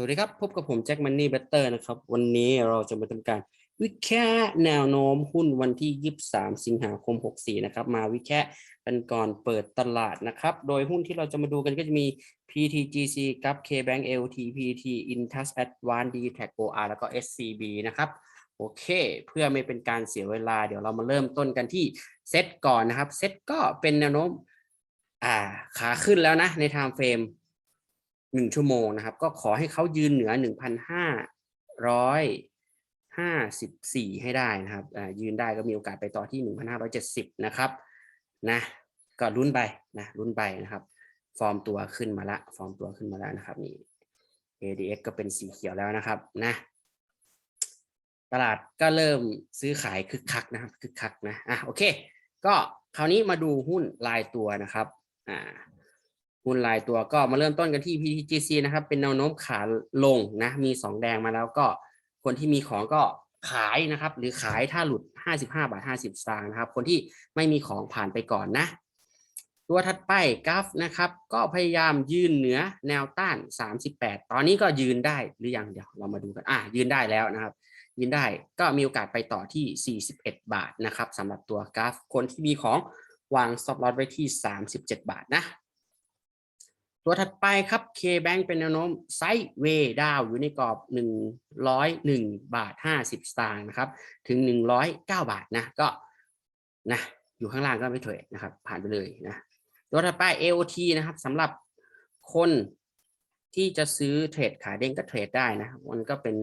สวัสดีครับ พบกับผมแจ็คมันนี่เบตเตอร์นะครับ วันนี้เราจะมาทำการ วิเคราะห์แนวโน้มหุ้นวันที่ 23 สิงหาคม 64 นะครับ มาวิเคราะห์กันก่อนเปิดตลาดนะครับ โดยหุ้นที่เราจะมาดูกันก็จะมี PTGC กับ KBank LTPT Intas Advance Dtac OR แล้วก็ SCB นะครับโอเค เพื่อไม่เป็นการเสียเวลา เดี๋ยวเรามาเริ่มต้นกันที่เซตก่อนนะครับ เซตก็เป็นแนวโน้มอ่าขาขึ้นแล้วนะในไทม์เฟรม หนึ่งชั่วโมงนะครับ ก็ขอให้เขายืนเหนือหนึ่งพันห้าร้อยห้าสิบสี่ให้ได้นะครับยืนได้ก็มีโอกาสไปต่อที่หนึ่งพันห้าร้อยเจ็ดสิบนะครับนะก็ลุ้นไปนะลุ้นไปนะครับ ฟอร์มตัวขึ้นมาละฟอร์มตัวขึ้นมาแล้วนะครับนี่ ADX ก็เป็นสีเขียวแล้วนะครับนะตลาดก็เริ่มซื้อขายคึกคักนะครับคึกคักนะอะโอเค ก็คราวนี้มาดูหุ้นลายตัวนะครับอ่า หุ้นรายตัวก็มาเริ่มต้นกันที่ PTGC นะครับ เป็นแนวโน้มขาลงนะ มีสองแดงมาแล้วก็คนที่มีของก็ขายนะครับ หรือขายถ้าหลุด 55 บาท 50สตางค์นะครับ คนที่ไม่มีของผ่านไปก่อนนะ ตัวถัดไปกราฟนะครับ ก็พยายามยืนเหนือแนวต้าน 38 ตอนนี้ก็ยืนได้หรือยังเดี๋ยวเรามาดูกันอะยืนได้แล้วนะครับ ยืนได้ก็มีโอกาสไปต่อที่ 41 บาทนะครับสำหรับตัวกราฟคนที่มีของวาง stop loss ไว้ที่ 37 บาทนะ ตัวถัดไปครับ K-Bank เป็นแนวโน้มไซด์เวดาวอยู่ในกรอบ 101 บาท 50 สตางค์นะครับ ถึง 109 บาทนะ ก็นะอยู่ข้างล่างก็ไม่เทรดนะครับ ผ่านไปเลยนะ ตัวถัดไป AOT นะครับสำหรับคนที่จะซื้อเทรดขายเด้งก็เทรดได้นะ มันก็เป็น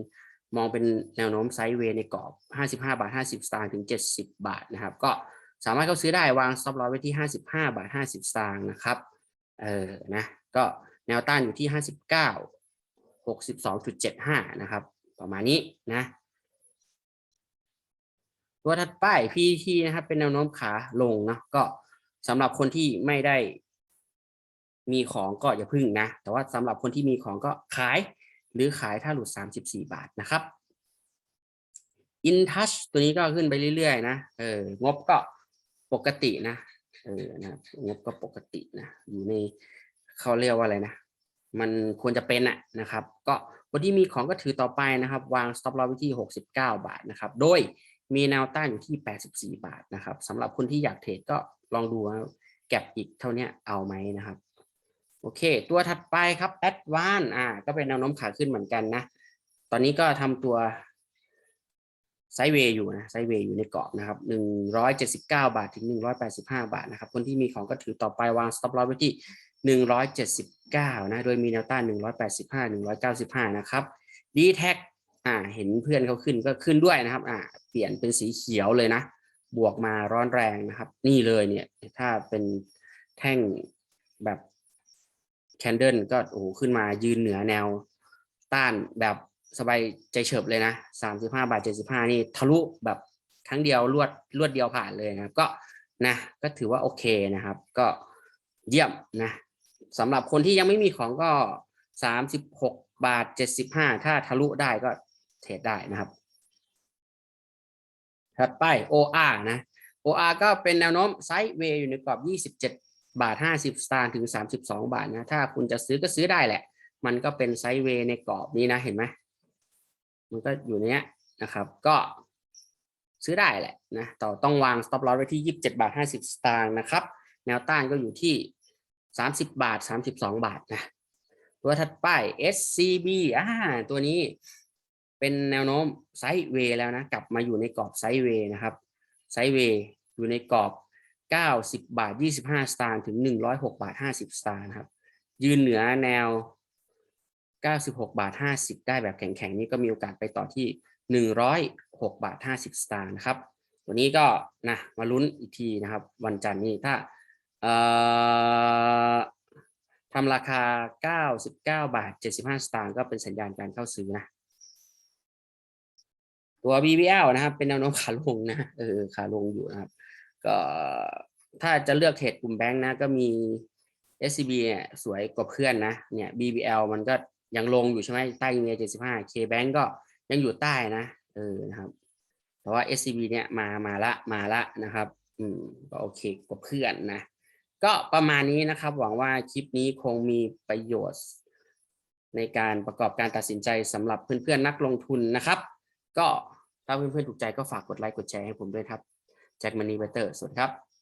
มองเป็นแนวโน้มไซด์เวย์ในกรอบ 55 บาท 50 สตางค์ถึง 70 บาทนะครับ ก็สามารถเข้าซื้อได้วาง stop loss ไว้ที่ 55 บาท 50 สตางค์นะครับ เออนะก็แนวต้านอยู่ที่ห้าสิบเก้าหกสิบสองจุดเจ็ดห้านะครับ ประมาณนี้นะ ตัวถัดไป PT นะครับ เป็นแนวโน้มขาลงนะก็สำหรับคนที่ไม่ได้มีของก็อย่าพึ่งนะ แต่ว่าสำหรับคนที่มีของก็ขาย หรือขายถ้าหลุดสามสิบสี่บาทนะครับ InTouch ตัวนี้ก็ขึ้นไปเรื่อยๆนะเอองบก็ปกตินะ เออนะครับงบก็ปกตินะอยู่ในเขาเรียกว่าอะไรนะ มันควรจะเป็นอะนะครับ ก็คนที่มีของก็ถือต่อไปนะครับ วาง stop loss ไว้ที่ 69 บาทนะครับ โดยมีแนวต้านอยู่ที่ 84 บาทนะครับสำหรับคนที่อยากเทรดก็ลองดูว่าแก็บอีกเท่านี้เอาไหมนะครับ โอเค ตัวถัดไปครับ Advance อ่าก็เป็นแนวโน้มขาขึ้นเหมือนกันนะ ตอนนี้ก็ทำตัว ไซเวย์อยู่นะไซเวย์อยู่ในกรอบนะครับหนึ่งร้อยเจ็ดสิบเก้าบาทถึงหนึ่งร้อยแปดสิบห้าบาทนะครับคนที่มีของก็ถือต่อไปวาง stop loss ไว้ที่หนึ่งร้อยเจ็ดสิบเก้านะโดยมีแนวต้านหนึ่งร้อยแปดสิบห้าหนึ่งร้อยเก้าสิบห้านะครับ d t แทอ่าเห็นเพื่อนเขาขึ้นก็ขึ้นด้วยนะครับอ่าเปลี่ยนเป็นสีเขียวเลยนะ บวกมาร้อนแรงนะครับ นี่เลยเนี่ยถ้าเป็นแท่งแบบแคนเดิลก็โอ้โหขึ้นมายืนเหนือแนวต้านแบบ สบายใจเฉิบเลยนะสามสิบห้าบาทเจ็ดสิบห้านี่ทะลุแบบครั้งเดียวรวดรวดเดียวผ่านเลยนะครับ ก็นะก็ถือว่าโอเคนะครับ ก็เยี่ยมนะสำหรับคนที่ยังไม่มีของก็สามสิบหกบาทเจ็ดสิบห้าถ้าทะลุได้ก็เทรดได้นะครับถัดไป OR นะ OR ก็เป็นแนวโน้มไซด์เวย์อยู่ในกรอบ 27 บาท 50 สตางค์ถึง 32 บาทนะ ถ้าคุณจะซื้อก็ซื้อได้แหละ มันก็เป็นไซด์เวย์ในกรอบนี้นะ เห็นไหม มันก็อยู่เนี้ยนะครับ ก็ซื้อได้แหละนะต่อต้องวาง stop loss ไว้ที่ 27 บาท 50 สตางค์นะครับ แนวต้านก็อยู่ที่ 30 บาท 32 บาทนะ ตัวถัดไป SCB อ่าตัวนี้เป็นแนวโน้มไซด์เวย์แล้วนะ กลับมาอยู่ในกรอบไซด์เวย์นะครับ ไซด์เวย์อยู่ในกรอบ 90 บาท 25 สตางค์ถึง 106 บาท 50 สตางค์นะครับ ยืนเหนือแนว 96 บาท 50 ได้แบบแข็งๆ นี่ก็มีโอกาสไปต่อที่ 106 บาท 50 สตางค์นะครับตัวนี้ก็นะมาลุ้นอีกทีนะครับ วันจันทร์นี้ถ้าเอ่อทำราคา 99 บาท 75 สตางค์ก็เป็นสัญญาณการเข้าซื้อนะ ตัว BBL นะครับ เป็นแนวโน้มขาลงนะเออขาลงอยู่นะครับ ก็ถ้าจะเลือกเทรดกลุ่มแบงค์นะก็มี SCB เนี่ยสวยกว่าเพื่อนนะเนี่ย BBL มันก็ ยังลงอยู่ใช่ไหมใต้เมีย75 KBank ก็ยังอยู่ใต้นะเออนะครับ แต่ว่า SCB เนี่ยมามาละมาละนะครับ อืมก็โอเคกว่าเพื่อนนะ ก็ประมาณนี้นะครับ หวังว่าคลิปนี้คงมีประโยชน์ ในการประกอบการตัดสินใจสำหรับเพื่อนๆนักลงทุนนะครับ ก็ถ้าเพื่อนๆถูกใจก็ฝากกดไลค์กดแชร์ให้ผมด้วยครับแจ็คมันนี่เบเตอร์สวัสดีครับ